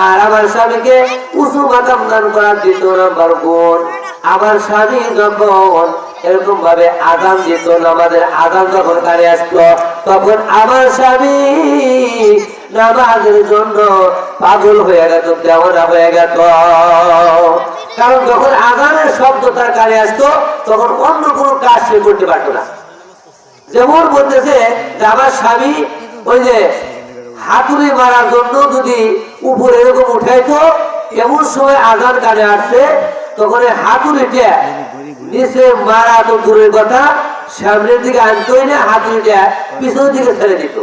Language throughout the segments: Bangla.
আর আমার স্বামীকে উঁচু দান করার নাম্বার আমার স্বামী যখন এরকম ভাবে আগাম আমাদের আগাম যখন কানে তখন আমার স্বামী নামাজের জন্য পাগল হয়ে গেত, দেওয়ানা হয়ে গেত। কারণ যখন আগামের শব্দ তার কানে আসতো, তখন অন্য কোনো কাজ সে করতে পারতো না। যেমন বলতেছে আমার স্বামী ওই যে হাতুড়ি মারার জন্য যদি উপরে উঠাইতো এমন সময় আজান কানে আসছে তখন এই হাতুড়িটা নিচে মারা তো দূরের কথা, সামনের দিকে আনতোই না হাতুড়িটা পিছনের দিকে ছেড়ে দিত।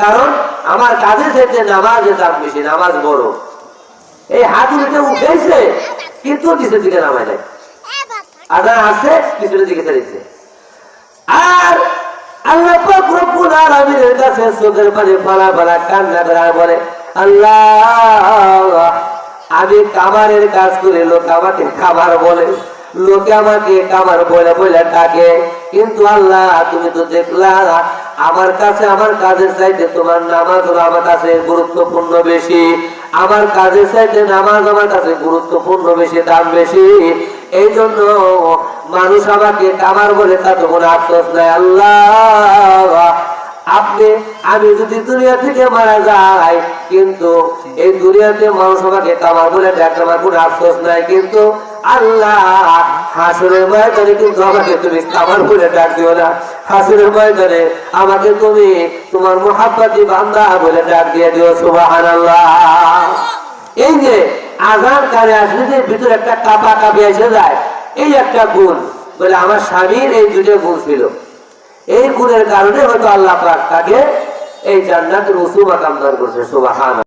কারণ আমার কাজে থেকে নামাজের দাম বেশি, নামাজ বড়। এই হাতুড়িটা উঠেছে, কিন্তু নিচের দিকে নামায় নাই। আজান আসছে পিছনের দিকে ছেড়েছে আর আল্লাহ রব্বুল আলামিনের কাছে চোখের পানি ফালা ফালা কান্না করে বলে আল্লাহ। আমি কামারের কাজ করে, লোক আমাকে খাবার বলে। লোকে আমাকে কামার বলে বলে ডাকে কিন্তু আল্লাহ, তুমি তো দেখলা, আমার কাছে, আমার কাজের চাইতে তোমার নামাজ আমার কাছে গুরুত্বপূর্ণ বেশি। আমার কাজের চাইতে নামাজ আমার কাছে গুরুত্বপূর্ণ বেশি, দাম বেশি। এই জন্য মানুষ আমাকে কামার বলে তা তো কোনো আফসোস নাই। আল্লাহ। আপনি, আমি যদি দুনিয়া থেকে মারা যাই, কিন্তু এই দুনিয়াতে মানুষ আমাকে কামার বলে ডাক্তার আমার কোনো আফসোস নাই, কিন্তু আল্লাহ হাসুরের ময়দানে কিন্তু আমাকে তুমি কামার বলে ডাক দিও না। হাসুরের ময়দানে আমাকে তুমি তোমার মোহাব্বতি বান্দা বলে ডাক দিয়ে দিও সুবাহান এই যে আজান কানে আসলে যে ভিতরে একটা কাপা কাপি এসে যায়, এই একটা গুণ, বলে আমার স্বামীর এই দুটো গুণ ছিল। এই গুণের কারণে হয়তো আল্লাহ তাকে এই জান্নাতের উসু মাকাম দান করছে সুবাহান